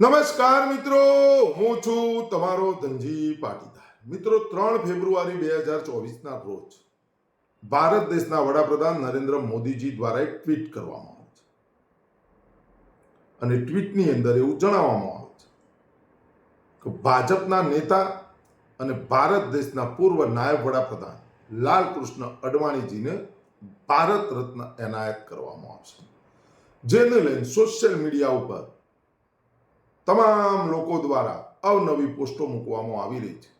નમસ્કાર મિત્રો, હું છું તમારો ધનજી પાટીદાર. મિત્રો, ત્રણ ફેબ્રુઆરી બે હજાર ચોવીસના રોજ ભારત દેશના વડાપ્રધાન નરેન્દ્ર મોદીજી દ્વારા એક ટ્વીટ કરવામાં આવે છે. અને ટ્વીટની અંદર એવું જણાવવામાં આવે છે કે ભાજપના નેતા અને ભારત દેશના પૂર્વ નાયબ વડાપ્રધાન લાલકૃષ્ણ અડવાણીજીને ભારત રત્ન એનાયત કરવામાં આવશે. જેને લઈને સોશિયલ મીડિયા ઉપર તમામ લોકો દ્વારા અવનવી પોસ્ટો મૂકવામાં આવી રહી છે.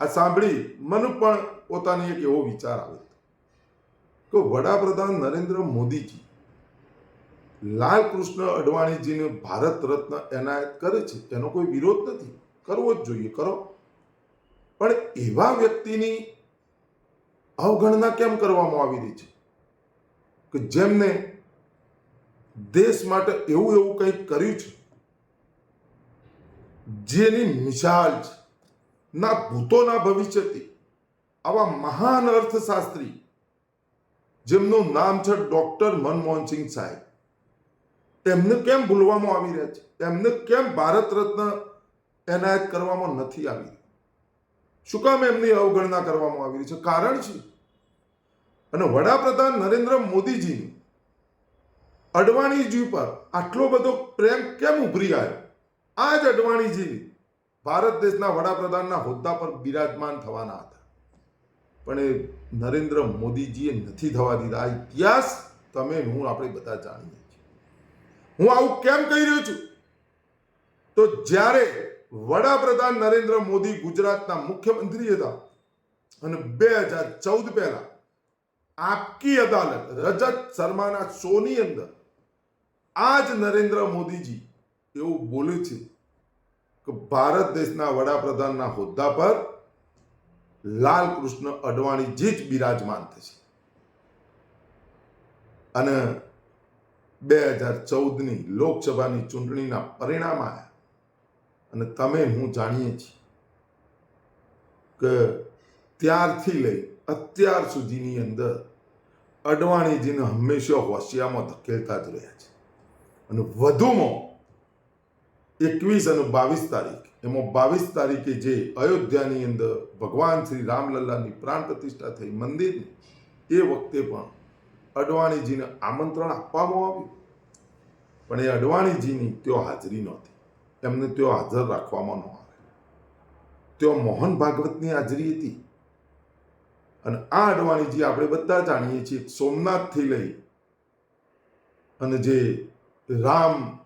આ સાંભળી મને પણ પોતાની એક એવો વિચાર આવ્યો કે વડાપ્રધાન નરેન્દ્ર મોદીજી લાલકૃષ્ણ અડવાણીજીને ભારત રત્ન એનાયત કરે છે. એનો કોઈ વિરોધ નથી. કરવો જ જોઈએ. કરો. પણ એવા વ્યક્તિની અવગણના કેમ કરવામાં આવી રહી છે? કે જેમને દેશ માટે એવું એવું કંઈક કર્યું છે જેની મિસાલ ના ભૂતોના ભવિષ્યથી આવા મહાન અર્થશાસ્ત્રી, જેમનું નામ છે ડોક્ટર મનમોહનસિંહ સાહેબ. એમને કેમ ભૂલવામાં આવી રહ્યા છે? એમને કેમ ભારત રત્ન એનાયત કરવામાં નથી આવી? શું કામ એમની અવગણના કરવામાં આવી રહી છે? કારણ છે. અને વડાપ્રધાન નરેન્દ્ર મોદીજીની અડવાણીજી પર આટલો બધો પ્રેમ કેમ ઉભરી આવ્યો? આ જ અડવાણીજી ભારત દેશના વડાપ્રધાનના હોદ્દા પર બિરાજમાન થવાના હતા. પણ એ નરેન્દ્ર મોદીજીએ નથી થવા દીધા. આ ઇતિહાસ તમે હું આપણે બધા જાણીએ છીએ. હું આવું કેમ કહી રહ્યો છું? તો જ્યારે વડાપ્રધાન નરેન્દ્ર મોદી ગુજરાતના મુખ્યમંત્રી હતા અને બે હજાર ચૌદ પહેલા આપકી અદાલત રજત શર્માના શોની અંદર આ જ નરેન્દ્ર મોદીજી એવું બોલ્યું છે કે ભારત દેશના વડાપ્રધાનના હોદ્દા પર લાલકૃષ્ણ અડવાણીજી જ બિરાજમાન થશે. અને બે હજાર ચૌદની લોકસભાની ચૂંટણીના પરિણામ આવ્યા અને તમે હું જાણીએ છીએ કે ત્યારથી લઈ અત્યાર સુધીની અંદર અડવાણીજીને હંમેશા હોશિયામાં ધકેલતા જ રહ્યા છે. અને વધુમાં એકવીસ અને બાવીસ તારીખ. એમાં બાવીસ તારીખે જે અયોધ્યાની અંદર ભગવાન શ્રી રામલલ્લાની પ્રાણ પ્રતિષ્ઠા થઈ મંદિરની, એ વખતે પણ અડવાણીજીને આમંત્રણ આપવામાં આવ્યું. પણ એ અડવાણીજીની ત્યાં હાજરી નહોતી. એમને ત્યાં હાજર રાખવામાં ન આવે. ત્યાં મોહન ભાગવતની હાજરી હતી. અને આ અડવાણીજી આપણે બધા જાણીએ છીએ સોમનાથથી લઈ અને જે રામ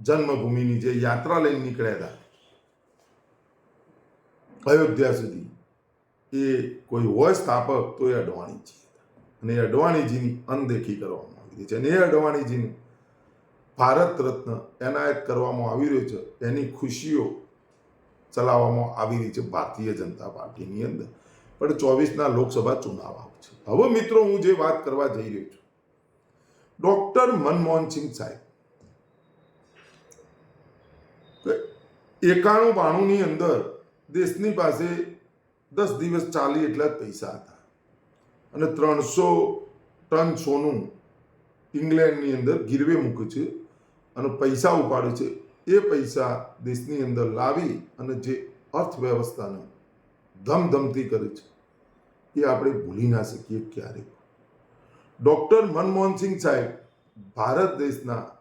જન્મભૂમિની જે યાત્રા લઈને નીકળ્યા હતા. અયોધ્યા સુધી. એ કોઈ હોય સ્થાપક તો એ અડવાણીજી અને એ અડવાણીજીની અનદેખી કરવામાં આવી રહી છે અને એ અડવાણીજીને ભારત રત્ન એનાયત કરવામાં આવી રહ્યો છે, એની ખુશીઓ ચલાવવામાં આવી રહી છે ભારતીય જનતા પાર્ટીની અંદર. પણ ચોવીસના લોકસભા ચુનાવ આવશે. હવે મિત્રો હું જે વાત કરવા જઈ રહ્યો છું, ડોક્ટર મનમોહનસિંહ સાહેબ એકાણું બાણુંની અંદર દેશની પાસે દસ દિવસ ચાલી એટલા જ પૈસા હતા. અને ત્રણસો ટન સોનું ઇંગ્લેન્ડની અંદર ગીરવે મૂકે છે અને પૈસા ઉપાડે છે. એ પૈસા દેશની અંદર લાવી અને જે અર્થવ્યવસ્થાને ધમધમતી કરે છે. એ આપણે ભૂલી ના શકીએ ક્યારેક મનમોહન મનમોહનસિંહ સાહેબ ભારત દેશના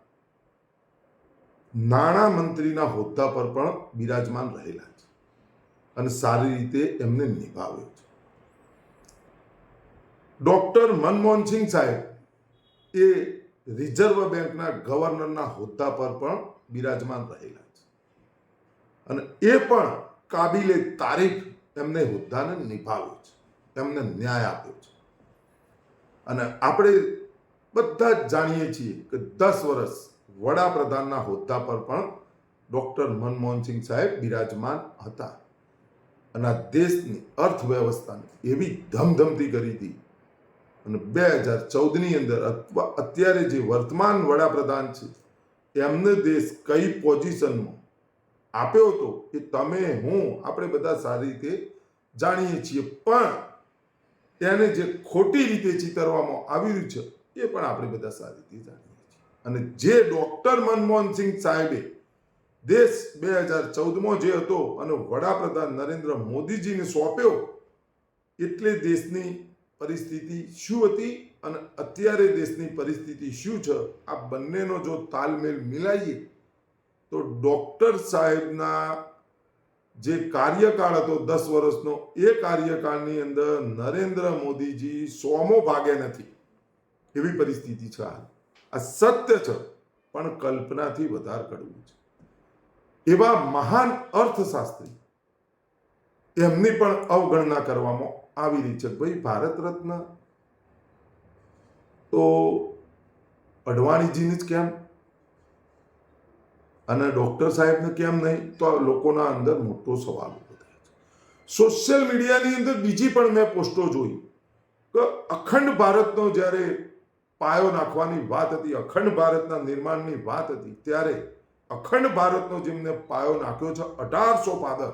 મંત્રીના હોદ્દા પર પણ બિરાજમાન રહેલા છે અને સારી રીતે એમને નિભાવ્યો છે. ડોક્ટર મનમોહનસિંહ સાહેબ એ રિઝર્વ બેંકના ગવર્નરના હોદ્દા પર પણ બિરાજમાન રહેલા છે અને એ પણ કાબિલે તારીફ એમને હોદ્દાને નિભાવ્યો છે, એમને ન્યાય આપ્યો છે. અને આપણે બધા જ જાણીએ છીએ કે દસ વર્ષ વડાપ્રધાનના હોદ્દા પર પણ ડૉક્ટર મનમોહનસિંહ સાહેબ બિરાજમાન હતા. અને આ દેશની અર્થવ્યવસ્થાને એવી ધમધમતી કરી હતી. અને બે હજાર ચૌદની અંદર અથવા અત્યારે જે વર્તમાન વડાપ્રધાન છે એમને દેશ કઈ પોઝિશનમાં આપ્યો હતો એ તમે, હું, આપણે બધા સારી રીતે જાણીએ છીએ. પણ તેને જે ખોટી રીતે ચિતરવામાં આવી રહ્યું છે, એ પણ આપણે બધા સારી રીતે જાણીએ અને જે ડોક્ટર મનમોહનસિંહ સાહેબે દેશ બે હજાર ચૌદમાં જે હતો અને વડાપ્રધાન નરેન્દ્ર મોદીજીને સોંપ્યો, એટલે દેશની પરિસ્થિતિ શું હતી અને અત્યારે દેશની પરિસ્થિતિ શું છે, આ બંનેનો જો તાલમેલ મિલાઈએ, તો ડોક્ટર સાહેબના જે કાર્યકાળ હતો દસ વર્ષનો, એ કાર્યકાળની અંદર નરેન્દ્ર મોદીજી સોમો ભાગે નથી. એવી પરિસ્થિતિ છે હાલ. આ સત્ય છે, પણ કલ્પનાથી વધારે કડવું છે. એવા મહાન અર્થશાસ્ત્રી એમની પણ અવગણના કરવામાં આવી રહી છે. ભાઈ, ભારત રત્ન તો અડવાણીજીને જ કેમ? અને ડોક્ટર સાહેબને કેમ નહીં? તો આ લોકોના અંદર મોટો સવાલ થાય છે. સોશિયલ મીડિયાની અંદર બીજી પણ મેં પોસ્ટો જોઈ કે અખંડ ભારતનો જ્યારે પાયો નાખવાની વાત હતી, અખંડ ભારતના નિર્માણની વાત હતી. ત્યારે અખંડ ભારતનો જેમને પાયો નાખ્યો છે, અઢારસો પાદર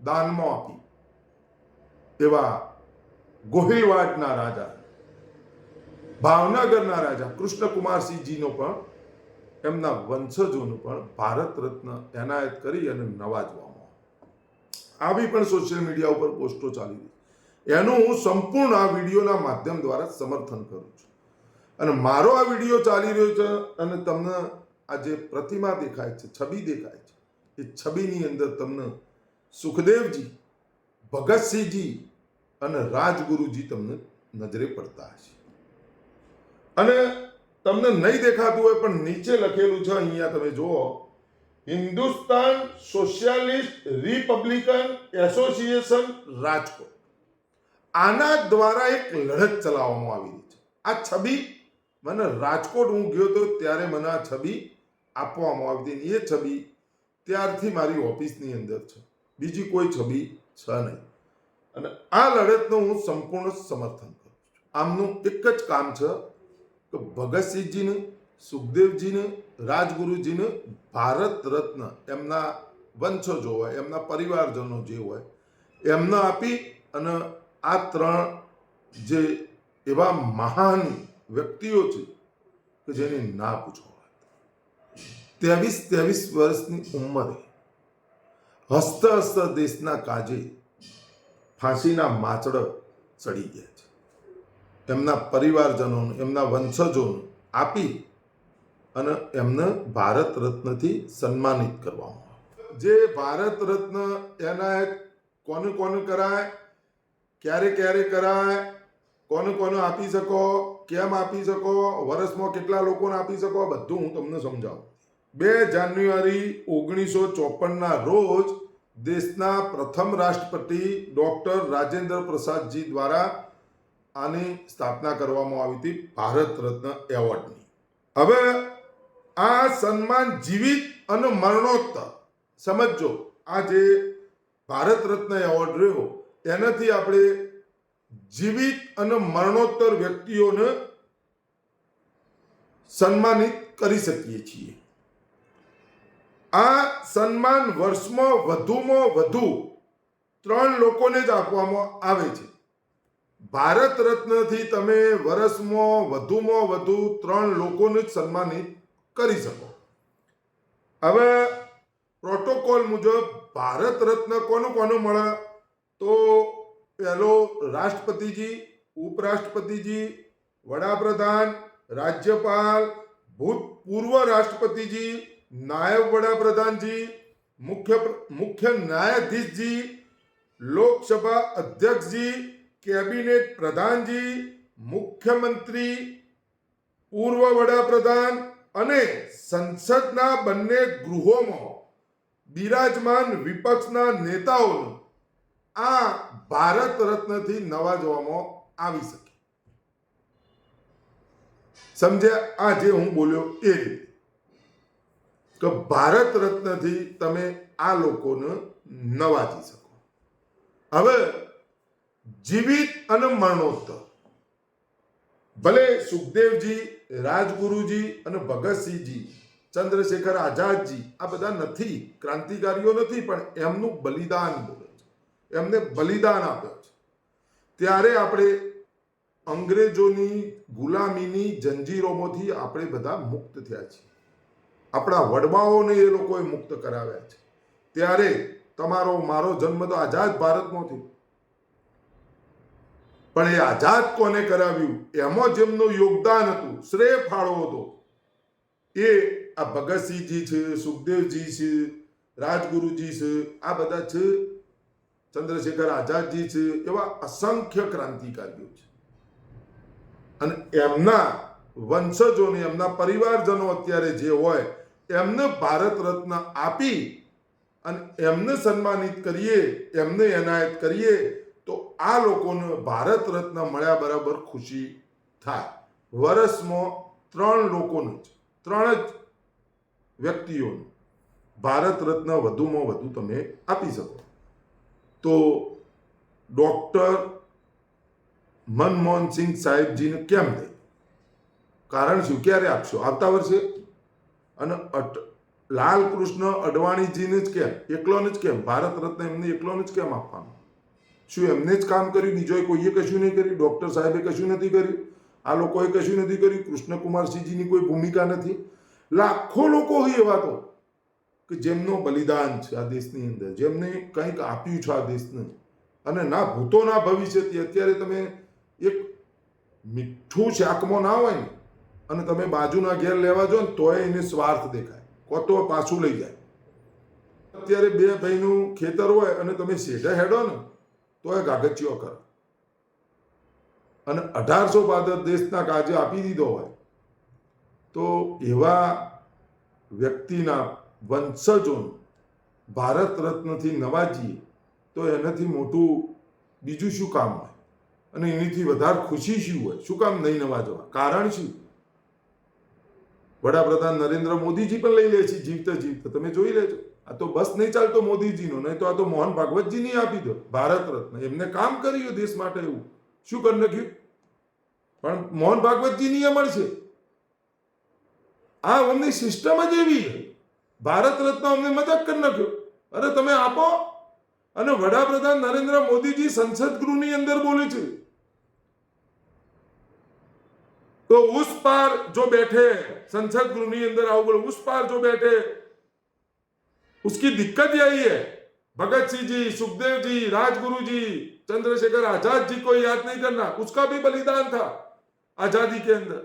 દાનમાં આપી. એવા ગોહિલવાડના રાજા, ભાવનગરના રાજા, કૃષ્ણકુમારસિંહજીનો પણ, એમના વંશજોનું પણ ભારત રત્ન એનાયત કરી અને નવાજવામાં આવી પણ સોશિયલ મીડિયા ઉપર પોસ્ટો ચાલી રહી એનું હું સંપૂર્ણ આ વિડીયોના માધ્યમ દ્વારા સમર્થન કરું છું. અને મારો આ વીડિયો ચાલી રહ્યો છે અને તમને આ જે પ્રતિમા દેખાય છે, છબી દેખાય છે, એ છબીની અંદર તમને સુખદેવજી, ભગતસિંહજી અને રાજગુરુજી તમને નજરે પડતા હશે. અને તમને નહીં દેખાતું હોય પણ નીચે લખેલું છે, અહીંયા તમે જુઓ, Hindustan socialist republican association, Rajkot. આના દ્વારા એક લડત ચલાવવામાં આવી રહી છે. આ છબી મને રાજકોટ હું ગયો તો ત્યારે મને આ છબી આપવામાં આવતી હતી. એ છબી ત્યારથી મારી ઓફિસની અંદર છે. બીજી કોઈ છબી છે નહીં. અને આ લડતનું હું સંપૂર્ણ સમર્થન કરું છું. આમનું એક જ કામ છે કે ભગતસિંહજીને, સુખદેવજીને, રાજગુરુજીને ભારત રત્ન એમના વંશજો હોય, એમના પરિવારજનો જે હોય, એમને આપી અને આ ત્રણ જે એવા મહાન વ્યક્તિઓ છે કે જેની ના પૂછો ત્રેવીસ ત્રેવીસ વર્ષની ઉંમરે હસ્ત હસ્ત દેશના કાજે ફાંસીના માચડ ચડી ગયા છે. એમના પરિવારજનોને, એમના વંશજોને આપી અને એમને ભારત રત્નથી સન્માનિત કરવામાં આવે જે ભારત રત્ન એનાયત કોને કોને કરાય? ક્યારે ક્યારે કરાય? કોને કોને આપી શકો? કેમ આપી શકો? વર્ષમાં કેટલા લોકોને આપી શકો? બધું હું તમને સમજાવું. બે જાન્યુઆરી ઓગણીસો ચોપનના રોજ દેશના પ્રથમ રાષ્ટ્રપતિ ડૉક્ટર રાજેન્દ્ર પ્રસાદજી દ્વારા આની સ્થાપના કરવામાં આવી હતી ભારત રત્ન એવોર્ડની. હવે આ સન્માન જીવિત અને મરણોત્તર સમજો આ જે ભારત રત્ન એવોર્ડ રહ્યો, એનાથી આપણે જીવિત અને મરણોત્તર વ્યક્તિઓને સન્માનિત કરી શકીએ છીએ. આ સન્માન વર્ષમાં વધુમાં વધુ ત્રણ લોકોને જ આપવામાં આવે છે. ભારત રત્નથી તમે વર્ષમાં વધુમાં વધુ ત્રણ લોકોને જ સન્માનિત કરી શકો. હવે પ્રોટોકોલ મુજબ ભારત રત્ન કોનું કોનું મળે? તો પહેલો રાષ્ટ્રપતિજી, ઉપરાષ્ટ્રપતિજી, વડાપ્રધાન, રાજ્યપાલ, ભૂતપૂર્વ રાષ્ટ્રપતિજી, નાયબ વડાપ્રધાનજી, મુખ્ય મુખ્ય ન્યાયાધીશજી, લોકસભા અધ્યક્ષજી, કેબિનેટ પ્રધાનજી, મુખ્યમંત્રી, પૂર્વ વડાપ્રધાન અને સંસદના બંને ગૃહોમાં બિરાજમાન વિપક્ષના નેતાઓને આ ભારત રત્નથી નવાજવામાં આવી શકે. સમજ્યા? આ જે હું બોલ્યો એ રીતે. કે ભારત રત્નથી તમે આ લોકોને નવાજી શકો. હવે જીવિત અને મરણોત્તર. ભલે સુખદેવજી, રાજગુરુજી અને ભગતસિંહજી, ચંદ્રશેખર આઝાદજી આ બધા નથી, ક્રાંતિકારીઓ નથી, પણ એમનું બલિદાન બોલે એમને બલિદાન આપ્યો છે. ત્યારે આપણે અંગ્રેજોની ગુલામીની જંજીરોમાંથી આપણે બધા મુક્ત થયા છીએ. આપણા વડવાઓને એ લોકોએ મુક્ત કરાવ્યા છે. ત્યારે તમારો, મારો જન્મ તો આઝાદ ભારતમાં થયો પણ એ આઝાદ કોને કરાવ્યું? એમાં જેમનું યોગદાન હતું. શ્રેય ફાળો હતો. એ આ ભગતસિંહજી છે, સુખદેવજી છે, રાજગુરુજી છે, આ બધા છે ચંદ્રશેખર આઝાદજી છે, એવા અસંખ્ય ક્રાંતિકારીઓ છે. અને એમના વંશજોને એમના પરિવારજનો અત્યારે જે હોય, એમને ભારત રત્ન આપી અને એમને સન્માનિત કરીએ, એમને એનાયત કરીએ, તો આ લોકોને ભારત રત્ન મળ્યા બરાબર ખુશી થાય. વર્ષમાં ત્રણ લોકોનું જ, ત્રણ જ વ્યક્તિઓનું ભારત રત્ન વધુમાં વધુ તમે આપી શકો. તો ડોક્ટર મનમોહન સિંહ સાહેબજીને કેમ નહીં? કારણ શું? ક્યારે આપશો? આવતા વર્ષે? અને અટ લાલ અડવાણીજીને જ કેમ? એકલોને જ કેમ? ભારત રત્ન એમને એકલોને જ કેમ આપવાનું? શું એમને જ કામ કર્યું? બીજો કોઈએ કશું નહીં કર્યું? ડોક્ટર સાહેબે કશું નથી કર્યું? આ લોકોએ કશું નથી કર્યું? કૃષ્ણકુમારસિંહજીની કોઈ ભૂમિકા નથી? લાખો લોકો હોય એવા તો. કે જેમનું બલિદાન છે આ દેશની અંદર, જેમને કંઈક આપ્યું છે આ દેશને. અને ના ભૂતો, ના ભવિષ્યથી, અત્યારે તમે એક મીઠું શાકમાં ના હોય ને, અને તમે બાજુના ઘેર લેવા જો ને, તોય એને સ્વાર્થ દેખાય. કો તો પાછું લઈ જાય. અત્યારે બે ભાઈનું ખેતર હોય અને તમે શેઢે હેડો ને, તોય ગાગચીઓ કરો. અને અઢારસો પાદર દેશના કાજે આપી દીધો હોય. તો એવા વ્યક્તિના વંશજોને. ભારત રત્નથી નવાજીએ તો એનાથી મોટું બીજું શું કામ હોય? અને એનીથી વધારે ખુશી શું હોય? શું કામ નહીં નવાજવા? કારણ શું? વડાપ્રધાન નરેન્દ્ર મોદીજી પણ લઈ લે છે, જીવતા જીવતા. તમે જોઈ લેજો. આ તો બસ નહીં ચાલતો મોદીજીનો, નહીં તો આ તો મોહન ભાગવતજીની આપી દો. ભારત રત્ન. એમને કામ કર્યું દેશ માટે એવું. શું કરી નાખ્યું? પણ મોહન ભાગવતજીની નિયમણ મળશે આ અમની સિસ્ટમ જ એવી છે. ભારત રત્ન અમને મજાક કરી નાખ્યો અરે તમે આપો અને વડાપ્રધાન નરેન્દ્ર મોદીજી સંસદ ગૃહની અંદર બોલે છે तो उस पार जो बैठे संसद गृह ની અંદર આવું બોલો उस पार जो बैठे उसकी दिक्कत यही है भगत सिंह जी सुखदेव जी राजगुरु जी चंद्रशेखर आजाद जी को याद नहीं करना उसका भी बलिदान था आजादी के अंदर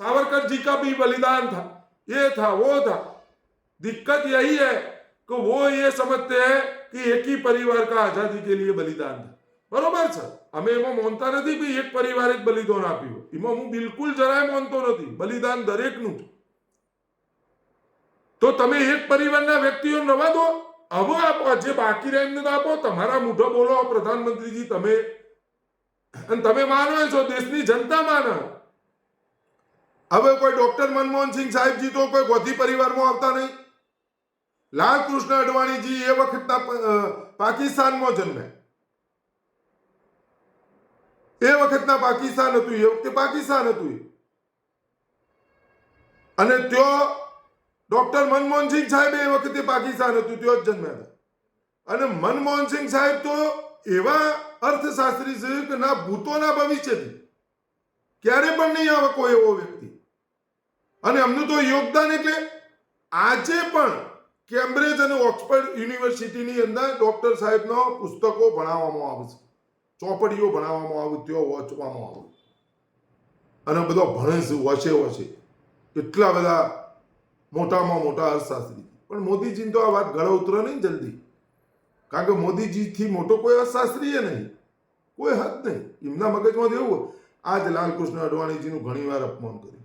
सावरकर जी का भी बलिदान था ये था वो था दिक्कत यही है कि वो ये समझते हैं कि एक ही परिवार का आजादी के लिए बलिदान था બરોબર છે અમે એમાં માનતા નથી કે એક પરિવારે જ બલિદાન આપ્યું એમાં હું બિલકુલ જરાય માનતો નથી બલિદાન દરેકનું છે તો તમે એક પરિવારના વ્યક્તિઓ રવા દો હવે આપો જે બાકી રહે એમને તો આપો તમારા મૂઠો બોલો પ્રધાનમંત્રીજી તમે અને તમે માનો છો દેશની જનતા માનો હવે કોઈ ડોક્ટર મનમોહન સિંહ સાહેબજી તો કોઈ ગોધી પરિવારમાં આવતા નહીં લાલ કૃષ્ણ અડવાણીજી એ વખતના પાકિસ્તાનમાં જન્મ્યા. એ વખતના પાકિસ્તાન હતું, એ વખતે પાકિસ્તાન હતું. અને ત્યો ડોક્ટર મનમોહનસિંહ સાહેબ એ વખતે પાકિસ્તાન હતું, ત્યો જ જન્મ્યા હતા. અને મનમોહનસિંહ સાહેબ તો એવા અર્થશાસ્ત્રી છે કે ના ભૂતોના ભવિષ્યથી. ક્યારે પણ નહીં આવે કોઈ એવો વ્યક્તિ. અને એમનું તો યોગદાન એટલે આજે પણ કેમ્બ્રિજ અને ઓક્સફર્ડ યુનિવર્સિટીની અંદર ડોક્ટર સાહેબનો પુસ્તકો ભણાવવામાં આવે છે. ચોપડીઓ ભણાવવામાં આવે, તેઓ વાંચવામાં આવે. અને બધો ભણે છે વસે વસે એટલા બધા મોટામાં મોટા અર્થશાસ્ત્રી. પણ મોદીજીને તો આ વાત ગળે ઉતરે નહીં જલ્દી. કારણ કે મોદીજીથી મોટો કોઈ અર્થશાસ્ત્રી નહીં. કોઈ હદ નહીં. એમના મગજમાં એવું આજ લાલકૃષ્ણ અડવાણીજીનું ઘણીવાર અપમાન કર્યું.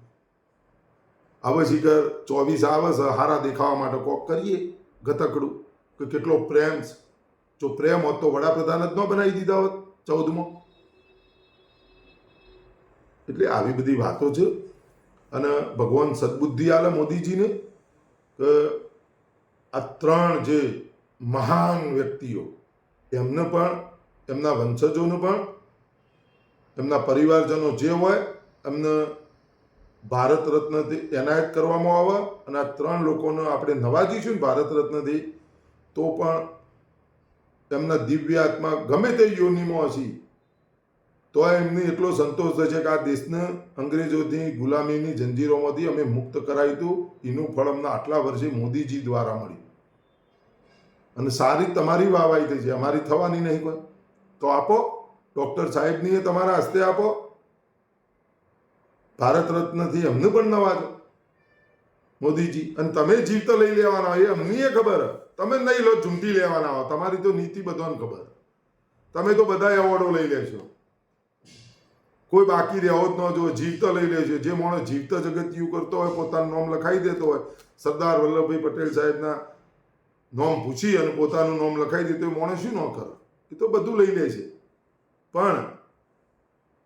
હવે શીખર ચોવીસ આવે છે, હારા દેખાવા માટે કોક કરીએ ગતકડું કે કેટલો પ્રેમ જો પ્રેમ હોત તો વડાપ્રધાન જ ન બનાવી દીધા હોત ચૌદમો. એટલે આવી બધી વાતો છે. અને ભગવાન સદબુદ્ધિ આલે મોદીજીને કે આ ત્રણ જે મહાન વ્યક્તિઓ, એમને પણ, એમના વંશજોને પણ, એમના પરિવારજનો જે હોય, એમને ભારત રત્નથી એનાયત કરવામાં આવે અને આ ત્રણ લોકોને આપણે નવાજીશું ને ભારત રત્નથી, તો પણ એમના દિવ્ય આત્મા ગમે તે યોનિમાં હશે, તો એમને એટલો સંતોષ થશે કે આ દેશને અંગ્રેજોની ગુલામીની જંજીરોમાંથી અમે મુક્ત કરાવ્યું હતું. એનું ફળ અમને આટલા વર્ષે મોદીજી દ્વારા મળ્યું. અને સારી તમારી વાવાઈ થઈ છે. અમારી થવાની નહીં કોઈ. તો આપો. ડૉક્ટર સાહેબની એ તમારા હસ્તે આપો. ભારત રત્નથી અમને પણ નવાજો મોદીજી, અને તમે જીવતો લઈ લેવાના, એ અમને ખબર. તમે નહીં લો, ઝૂમટી લેવાના હો. તમારી તો નીતિ બધાને ખબર. તમે તો બધા એવોર્ડો લઈ લેશો. કોઈ બાકી રહેવો જ ન જો જીવતો લઈ લેજો જે માણસ જીવતો જગતિયું કરતો હોય, પોતાનું નામ લખાઈ દેતો હોય. સરદાર વલ્લભભાઈ પટેલ સાહેબના નામ પૂછી અને પોતાનું નામ લખાઈ દીધું માણસ શું ન કરે? એ તો બધું લઈ લે છે. પણ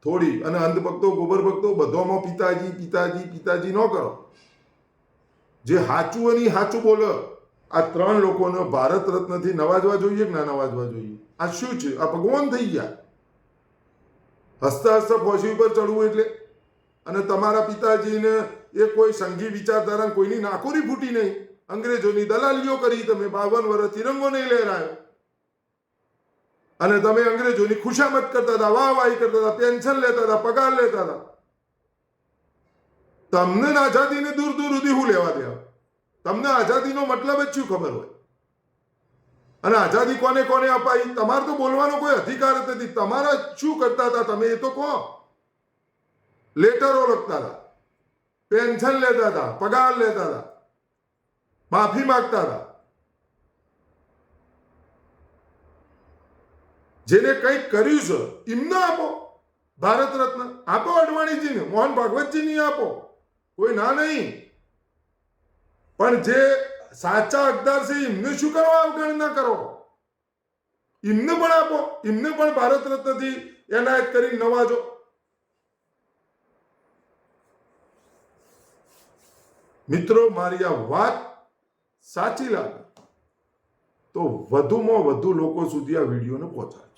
થોડી, અને અંધભક્તો ગોબર ભક્તો બધોમાં પિતાજી પિતાજી પિતાજી ન કરો. જે સાચું અને હાચું બોલો, આ ત્રણ લોકોને ભારત રત્નથી નવાજવા જોઈએ કે ના નવાજવા જોઈએ? આ શું છે? આ ભગવાન થઈ ગયા. હસતા હસતા ફોસી ઉપર ચડવું એટલે? અને તમારા પિતાજીને એ કોઈ સંઘી વિચારધારા કોઈની નાકોરી ફૂટી નહીં. અંગ્રેજોની દલાલીઓ કરી તમે, બાવન વર્ષ તિરંગો નહીં લહેરાયો. અને તમે અંગ્રેજોની ખુશામત કરતા હતા વાહ વાહી કરતા હતા, પેન્શન લેતા હતા, પગાર લેતા હતા. તમને આઝાદીને દૂર દૂર સુધી હું લેવા દે તમને આઝાદીનો મતલબ જ શું ખબર હોય? અને આઝાદી કોને કોને અપાઈ? તમારે તો બોલવાનો કોઈ અધિકાર જ નથી. તમારા શું કરતા હતા તમે? એ તો કહો. લેટરો લખતા હતા. પેન્શન લેતા હતા, પગાર લેતા હતા, માફી માંગતા હતા. જેને કંઈક કર્યું છે, એમને આપો. ભારત રત્ન આપો અડવાણીજીને, મોહન ભાગવતજીની આપો. કોઈ ના નહીં. પણ જે સાચા હકદાર છે, એમને શું કરવા અવગણના કરો? એમને પણ આપો, એમને પણ ભારત રત્નથી એનાયત કરી નવાજો. મિત્રો, મારી આ વાત સાચી લાગે તો વધુમાં વધુ લોકો સુધી આ વિડીયોને પહોંચાડે.